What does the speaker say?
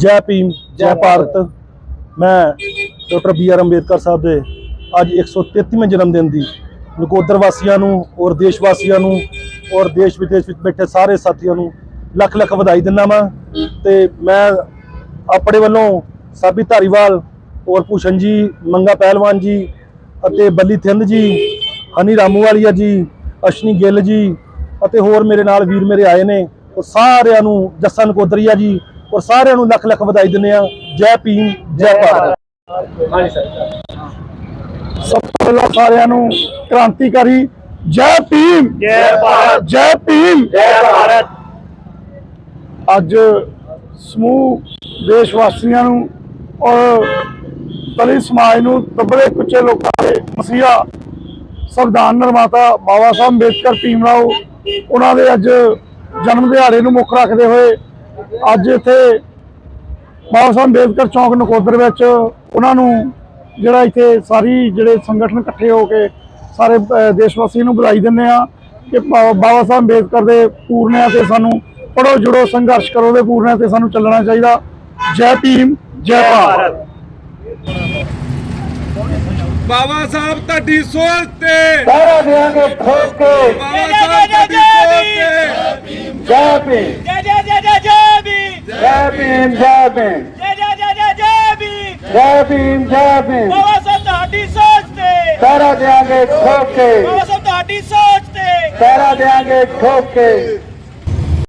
ਜੈ ਭੀਮ ਜੈ ਭਾਰਤ। ਮੈਂ doctor B R Ambedkar Sahib ਦੇ ਅੱਜ 133ਵੇਂ ਜਨਮ ਦਿਨ ਦੀ ਨਕੋਦਰ ਵਾਸੀਆਂ ਨੂੰ ਔਰ ਦੇਸ਼ ਵਾਸੀਆਂ ਨੂੰ ਔਰ ਦੇਸ਼ ਵਿਦੇਸ਼ ਵਿੱਚ ਬੈਠੇ ਸਾਰੇ ਸਾਥੀਆਂ ਨੂੰ ਲੱਖ ਲੱਖ ਵਧਾਈ ਦਿੰਦਾ ਵਾਂ ਤੇ ਮੈਂ ਆਪਣੇ ਵੱਲੋਂ ਸਾਬੀ ਧਾਰੀਵਾਲ ਔਰ ਭੂਸ਼ਣ ਜੀ ਮੰਗਾ ਪਹਿਲਵਾਨ ਜੀ ਅਤੇ ਬੱਲੀ ਥਿੰਦ ਜੀ ਹਨੀ ਰਾਮੂਵਾਲੀਆ ਜੀ ਅਸ਼ਨੀ ਗਿੱਲ ਜੀ ਅਤੇ ਹੋਰ ਮੇਰੇ ਨਾਲ ਵੀਰ ਮੇਰੇ ਆਏ ਨੇ। ਉਹ ਸਾਰਿਆਂ ਨੂੰ ਜੱਸਾ ਨਕੋਦਰੀਆ ਜੀ ਔਰ ਸਾਰਿਆਂ ਨੂੰ ਲੱਖ ਲੱਖ ਵਧਾਈ ਦਿੰਦੇ ਆ ਜੈ ਭੀਮ ਜੈ ਭਾਰਤ। ਸਭ ਤੋਂ ਪਹਿਲਾਂ ਸਾਰਿਆਂ ਨੂੰ ਕ੍ਰਾਂਤੀਕਾਰੀ ਜੈ ਭੀਮ। ਜੈ ਭਾਰਤ। ਜੈ ਭੀਮ। ਜੈ ਭਾਰਤ। ਅੱਜ ਸਮੂਹ ਦੇਸ਼ ਵਾਸੀਆਂ ਨੂੰ ਔਰ ਦਲਿਤ ਸਮਾਜ ਨੂੰ ਦਬਲੇ ਕੁਚੇ ਲੋਕਾਂ ਦੇ ਮਸੀਹਾ ਸੰਵਿਧਾਨ ਨਿਰਮਾਤਾ ਬਾਬਾ ਸਾਹਿਬ ਅੰਬੇਦਕਰ ਭੀਮ ਰਾਓ ਉਹਨਾਂ ਦੇ ਅੱਜ ਜਨਮ ਦਿਹਾੜੇ ਨੂੰ ਮੁੱਖ ਰੱਖਦੇ ਹੋਏ ਅੱਜ ਇੱਥੇ ਬਾਬਾ ਸਾਹਿਬ ਅੰਬੇਦਕਰ ਚੌਂਕ ਨਕੋਦਰ ਵਿੱਚ ਉਹਨਾਂ ਨੂੰ ਜਿਹੜਾ ਇੱਥੇ ਸਾਰੀ ਜਿਹੜੇ ਸੰਗਠਨ ਇਕੱਠੇ ਹੋ ਕੇ ਸਾਰੇ ਦੇਸ਼ ਵਾਸੀਆਂ ਨੂੰ ਵਧਾਈ ਦਿੰਦੇ ਆ ਕਿ ਬਾਬਾ ਸਾਹਿਬ ਅੰਬੇਦਕਰ ਦੇ ਪੂਰਨਿਆਂ ਤੇ ਸਾਨੂੰ ਪੜੋ ਜੁੜੋ ਸੰਘਰਸ਼ ਕਰੋ ਦੇ ਪੂਰਨਿਆਂ ਤੇ ਸਾਨੂੰ ਚੱਲਣਾ ਚਾਹੀਦਾ। ਜੈ ਭੀਮ ਜੈ ਭਾਰਤ। ਬਾਬਾ ਸਾਹਿਬ ਤੁਹਾਡੀ ਸੋਚ ਤੇ ਸਾਰਾ ਦਿਆਂਗੇ ਠੋਕ ਕੇ। ਬਾਬਾ ਸਾਹਿਬ ਤੁਹਾਡੀ ਸੋਚ ਤੇ ਜੈ ਭੀਮ ਜੈ ਜੈ ਜੈ ਜੈ ਜੈ ਜੈ ਜੈ ਜੈ ਜੈ ਭੀਮ ਜੈ ਭੀਮ ਜੈ ਭੀਮ ਬਾਬਾ ਸਾਹਿਬ ਤੁਹਾਡੀ ਸੋਚ ਤੇ। ਸਾਰਾ ਦਿਆਂਗੇ ਠੋਕ ਕੇ। ਬਾਬਾ ਸਾਹਿਬ ਤੁਹਾਡੀ ਸੋਚ ਤੇ। ਸਾਰਾ ਦਿਆਂਗੇ ਠੋਕ ਕੇ।